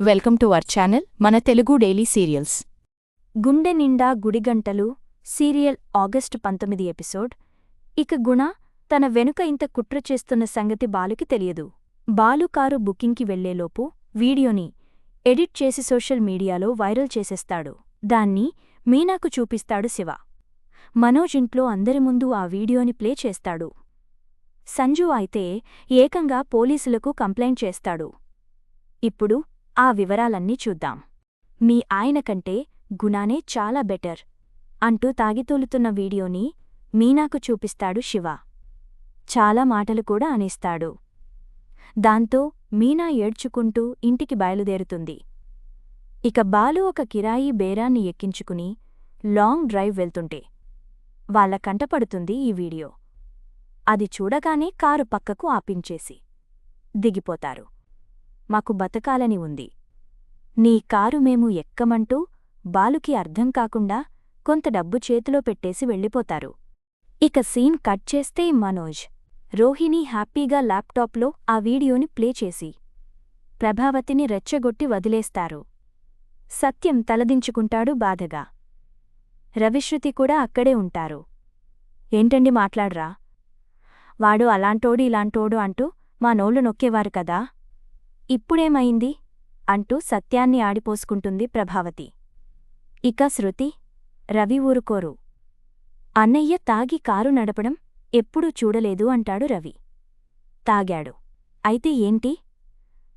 Welcome to our channel మన Telugu daily serials. గుండె నిండా గుడిగంటలు సీరియల్ ఆగస్టు పంతొమ్మిది ఎపిసోడ్. ఇక గుణ తన వెనుక ఇంత కుట్ర చేస్తున్న సంగతి బాలుకి తెలియదు. బాలు కారు బుకింగ్కి వెళ్ళేలోపు వీడియోని ఎడిట్ చేసి సోషల్ మీడియాలో వైరల్ చేసేస్తాడు. దాన్ని మీనాకు చూపిస్తాడు శివ. మనోజ్ ఇంట్లో అందరి ముందు ఆ వీడియోని ప్లే చేస్తాడు. సంజు అయితే ఏకంగా పోలీసులకు కంప్లైంట్ చేస్తాడు. ఇప్పుడు ఆ వివరాలన్నీ చూద్దాం. మీ ఆయన కంటే గుణానే చాలా బెటర్ అంటూ తాగితూలుతున్న వీడియోని మీనాకు చూపిస్తాడు శివ. చాలా మాటలు కూడా అనేస్తాడు. దాంతో మీనా ఏడ్చుకుంటూ ఇంటికి బయలుదేరుతుంది. ఇక బాలు ఒక కిరాయి బేరాన్ని ఎక్కించుకుని లాంగ్ డ్రైవ్ వెళ్తుంటే వాళ్ళ కంటపడుతుంది ఈ వీడియో. అది చూడగానే కారు పక్కకు ఆపించేసి దిగిపోతారు. మాకు బతకాలని ఉంది. నీ కారు మేము ఎక్కమంటూ బాలుకి అర్థం కాకుండా కొంత డబ్బు చేతిలో పెట్టేసి వెళ్ళిపోతారు. ఇక సీన్ కట్ చేస్తే మనోజ్. రోహిణి హ్యాపీగా ల్యాప్టాప్లో ఆ వీడియోని ప్లే చేసి ప్రభావతిని రెచ్చగొట్టి వదిలేస్తారు. సత్యం తలదించుకుంటాడు బాధగా. రవిశ్రుతి కూడా అక్కడే ఉంటారు. ఏంటండి మాట్లాడ్రా? వాడు అలాంటోడు ఇలాంటోడు అంటూ మా నోళ్ళు నొక్కేవారు కదా? ఇప్పుడేమైంది? అంటూ సత్యాన్ని ఆడిపోసుకుంటుంది ప్రభావతి. ఇక శృతి రవి ఊరుకోరు. అన్నయ్య తాగి కారు నడపడం ఎప్పుడూ చూడలేదు అంటాడు రవి. తాగాడు. అయితే ఏంటి?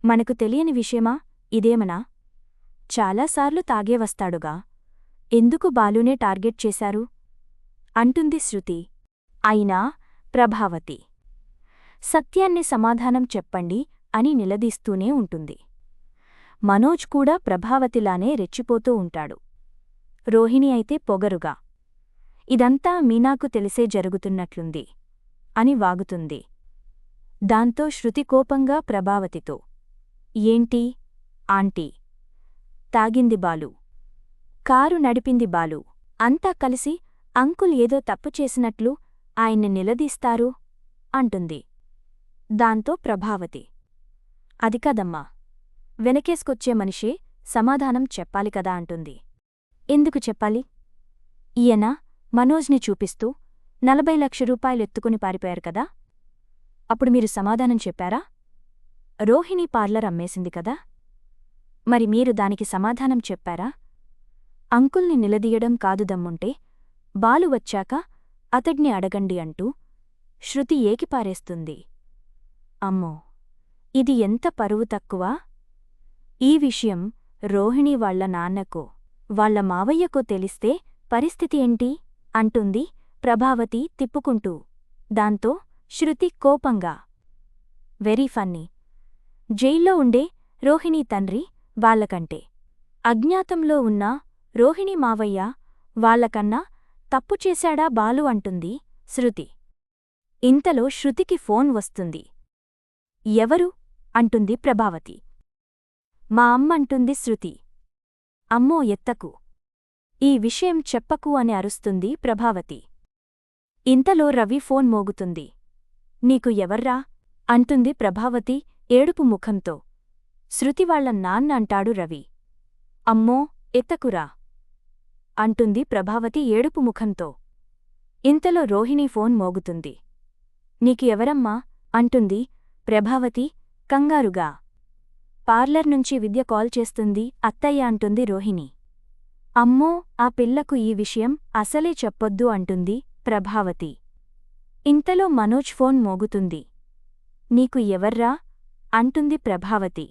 మనకు తెలియని విషయమా? ఇదేమనా? చాలాసార్లు తాగే వస్తాడుగా. ఎందుకు బాలునే టార్గెట్ చేశారు? అంటుంది శృతి. అయినా ప్రభావతి. సత్యాన్ని సమాధానం చెప్పండి అని నిలదీస్తూనే ఉంటుంది. మనోజ్ కూడా ప్రభావతిలానే రెచ్చిపోతూ ఉంటాడు. రోహిణి అయితే పొగరుగా. ఇదంతా మీనాకు తెలిసే జరుగుతున్నట్లుంది అని వాగుతుంది. దాంతో శృతి కోపంగా ప్రభావతితో ఏంటి? ఆంటీ తాగింది బాలు. కారు నడిపింది బాలు. అంతా కలిసి అంకుల్ ఏదో తప్పు చేసినట్లు ఆయన్ని నిలదీస్తారు అంటుంది. దాంతో ప్రభావతి అది కదమ్మా. వెనకేసుకొచ్చే మనిషే సమాధానం చెప్పాలి కదా అంటుంది. ఎందుకు చెప్పాలి? ఈయన మనోజ్ని చూపిస్తూ నలభై లక్ష రూపాయలెత్తుకుని పారిపోయారు కదా. అప్పుడు మీరు సమాధానం చెప్పారా? రోహిణి పార్లర్ అమ్మేసింది కదా. మరి మీరు దానికి సమాధానం చెప్పారా? అంకుల్ని నిలదీయడం కాదు దమ్ముంటే బాలు వచ్చాక అతడ్ని అడగండి అంటూ శృతి ఏకిపారేస్తుంది. అమ్మో! ఇది ఎంత పరువు తక్కువ? ఈ విషయం రోహిణి వాళ్ళ నాన్నకో వాళ్ళ మావయ్యకో తెలిస్తే పరిస్థితి ఏంటి? అంటుంది ప్రభావతి తిప్పుకుంటూ. దాంతో శృతి కోపంగా వెరీ ఫన్నీ. జైల్లో ఉండే రోహిణి తండ్రి వాళ్ళకంటే అజ్ఞాతంలో ఉన్న రోహిణి మావయ్య వాళ్ళకన్నా తప్పు చేశాడా బాలు అంటుంది శృతి. ఇంతలో శృతికి ఫోన్ వస్తుంది. ఎవరు? అంటుంది ప్రభావతి. మా అమ్మంటుంది శృతి. అమ్మో ఎత్తకు. ఈ విషయం చెప్పకు అని అరుస్తుంది ప్రభావతి. ఇంతలో రవి ఫోన్ మోగుతుంది. నీకు ఎవర్రా? అంటుంది ప్రభావతి ఏడుపు ముఖంతో. శృతివాళ్ళ నాన్న అంటాడు రవి. అమ్మో ఎత్తకురా? అంటుంది ప్రభావతి ఏడుపు ముఖంతో. ఇంతలో రోహిణి ఫోన్ మోగుతుంది. నీకు ఎవరమ్మా? అంటుంది ప్రభావతి కంగారుగా. పార్లర్ నుంచి విద్య కాల్ చేస్తుంది అత్తయ్య అంటుంది రోహిణి. అమ్మో ఆ పిల్లకు ఈ విషయం అసలే చెప్పొద్దు అంటుంది ప్రభావతి. ఇంతలో మనోజ్ ఫోన్ మోగుతుంది. నీకు ఎవర్రా? అంటుంది ప్రభావతి.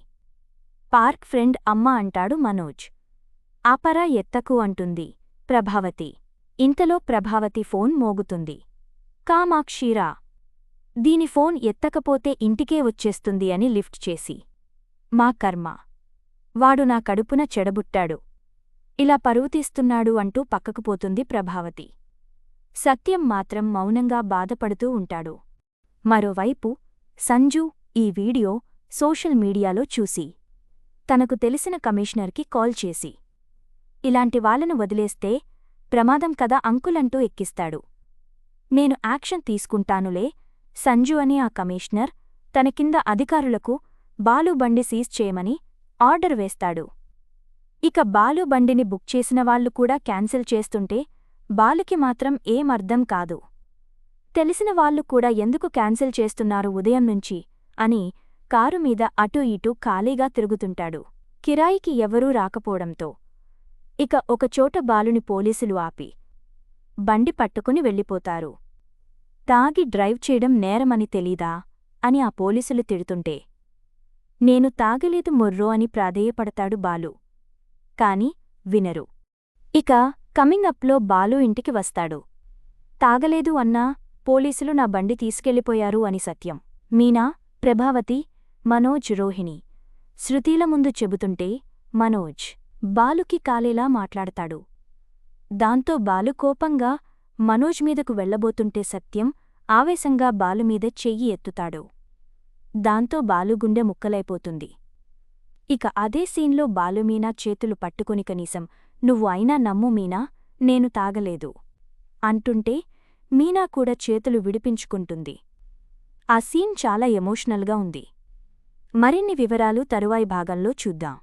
పార్క్ ఫ్రెండ్ అమ్మ అంటాడు మనోజ్. ఆపరా ఎత్తకు అంటుంది ప్రభావతి. ఇంతలో ప్రభావతి ఫోన్ మోగుతుంది. కామాక్షీరా. దీని ఫోన్ ఎత్తకపోతే ఇంటికే వచ్చేస్తుంది అని లిఫ్ట్ చేసి. మా కర్మ. వాడు నా కడుపున చెడబుట్టాడు. ఇలా పరువుతీస్తున్నాడు అంటూ పక్కకుపోతుంది ప్రభావతి. సత్యం మాత్రం మౌనంగా బాధపడుతూ ఉంటాడు. మరోవైపు సంజు ఈ వీడియో సోషల్ మీడియాలో చూసి తనకు తెలిసిన కమిషనర్కి కాల్ చేసి ఇలాంటి వాళ్ళను వదిలేస్తే ప్రమాదం కదా అంకులంటూ ఎక్కిస్తాడు. నేను యాక్షన్ తీసుకుంటానులే సంజు అని ఆ కమిషనర్ తన కింద అధికారులకు బాలు బండి సీజ్ చేయమని ఆర్డర్ వేస్తాడు. ఇక బాలు బండిని బుక్ చేసిన వాళ్ళు కూడా క్యాన్సిల్ చేస్తుంటే బాలుకి మాత్రం ఏం అర్థం కాదు. తెలిసిన వాళ్ళు కూడా ఎందుకు క్యాన్సిల్ చేస్తున్నారు ఉదయం నుంచి అని కారు మీద అటూ ఇటూ ఖాళీగా తిరుగుతుంటాడు. కిరాయికి ఎవరూ రాకపోవడంతో ఇక ఒకచోట బాలుని పోలీసులు ఆపి బండి పట్టుకుని వెళ్ళిపోతారు. తాగి డ్రైవ్ చేయడం నేరమని తెలీదా అని ఆ పోలీసులు తిడుతుంటే నేను తాగలేదు మొర్రో అని ప్రాధేయపడతాడు బాలు. కాని వినరు. ఇక కమింగ్ అప్లో బాలు ఇంటికి వస్తాడు. తాగలేదు అన్నా పోలీసులు నా బండి తీసుకెళ్ళిపోయారు అని సత్యం. మీనా ప్రభావతి మనోజ్ రోహిణి. శృతీల ముందు చెబుతుంటే మనోజ్ బాలుకి కాలేలా మాట్లాడతాడు. దాంతో బాలు కోపంగా మనోజ్ మీదకు వెళ్ళబోతుంటే సత్యం ఆవేశంగా బాలుమీద చెయ్యి ఎత్తుతాడు. దాంతో బాలు గుండె ముక్కలైపోతుంది. ఇక అదే సీన్లో బాలుమీనా చేతులు పట్టుకుని కనీసం నువ్వు అయినా నమ్ము మీనా? నేను తాగలేదు. అంటుంటే మీనా కూడా చేతులు విడిపించుకుంటుంది. ఆ సీన్ చాలా ఎమోషనల్గా ఉంది. మరిన్ని వివరాలు తరువాయి భాగంలో చూద్దాం.